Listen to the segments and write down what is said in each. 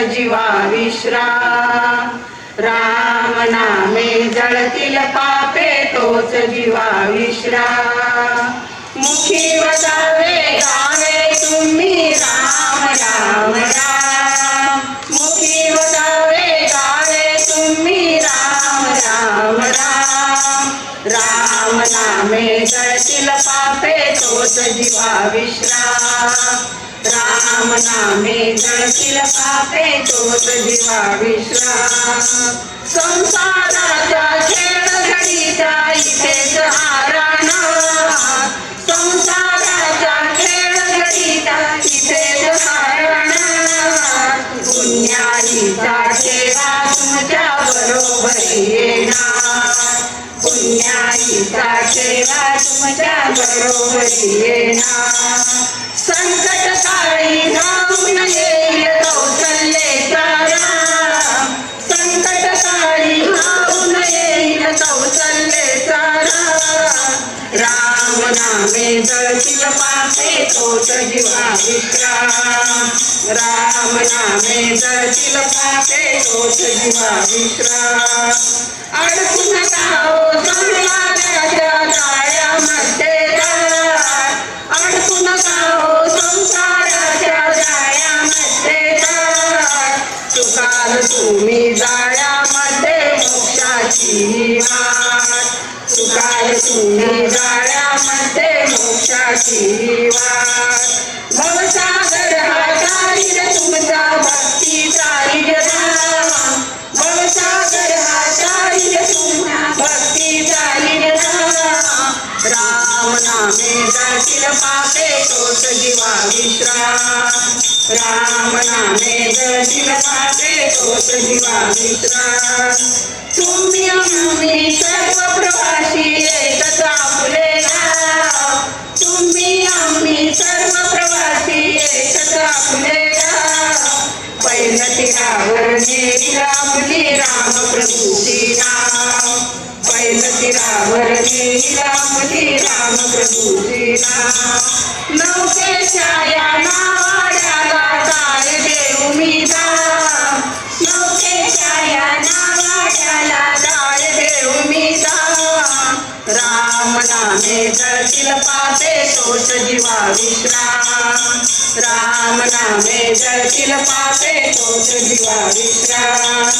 तोच जीवा राम नामे जळतील पापे तोच जीवा विश्रा। मुखी वदावे गावे तुम्ही राम राम राम। मुखी वदावे गावे तुम्ही राम राम राम। राम नामे जळतील पापे तोच जीवा विश्रा। राम नामे जळतील पापे तोच दिवा विश्राम. संसाराचा खेळ घडीच्या इथेच हारणा संसाराचा खेळ घडीच्या इथेच हारणा पुण्याईचा ठेवा तुमच्या बरोबर येणार. पुण्याईचा ठेवा तुमच्या बरोबर येणार. राम नामे जळतील पापे तोच विश्राम राम नामे जळतील पापे तोच जीवा विश्राम अडकून नका हो संसाराच्या जाळ्यामध्ये अडकून अडकू नका हो संसाराच्या जाळ्यामध्ये राम. सुकाल तुम्ही वाट सुकाल तुम्ही जाळ्यामध्ये मोक्षाची वाट भवसागर हा चालील तुमचा भक्ती चालील राम भवसागर हा चालील तुमचा भक्ती चालील राम राम नामे जातील पापे तोच जीवा विश्राम राम. नामे जातील पापे तोच तुम्ही आम्ही सर्व प्रवासी आपले तुम्ही आम्ही सर्व प्रवासी एकच आपले आपली राम प्रभूची नाव पहिलं तीरावर आपली राम प्रभूची नाव नौकेच्या या नावाड्याला काय देऊ मी जा? नामे जळतील पापे तोच जीवा विश्राम. राम नामे जटिल पापे तोच जीवा विश्राम.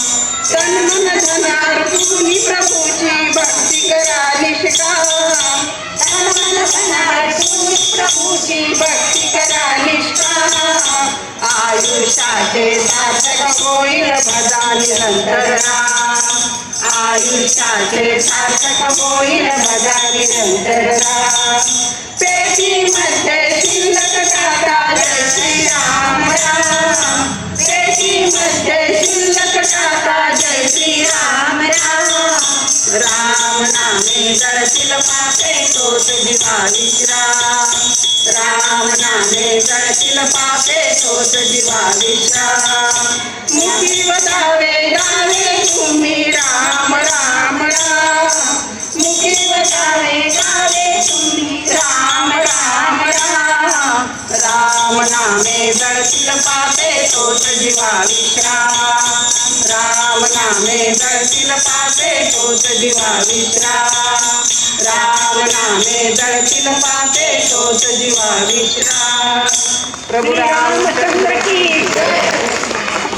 तन मन धनार तुम्ही प्रभूची भक्ती करा निष्काम. तन मन धनार तुम्ही प्रभूची भक्ती करा निष्काम. आयुष्याचे सार्थक होईल भजा निरंतर राम आयुष्याचे सार्थक होईल भजा निरंतर राम पेटीमध्ये राम नामे जळतील पापे तोच जीवा विश्राम राम नामे जळतील पापे तोच जीवा विश्राम मुखी वदावे गावे तुम्ही राम राम राम। तोच जीवा विश्राम राम नामे जळतील पापे तोच जीवा विश्राम राम नामे जळतील पापे तोच जीवा विश्राम प्रभू रामचंद्र की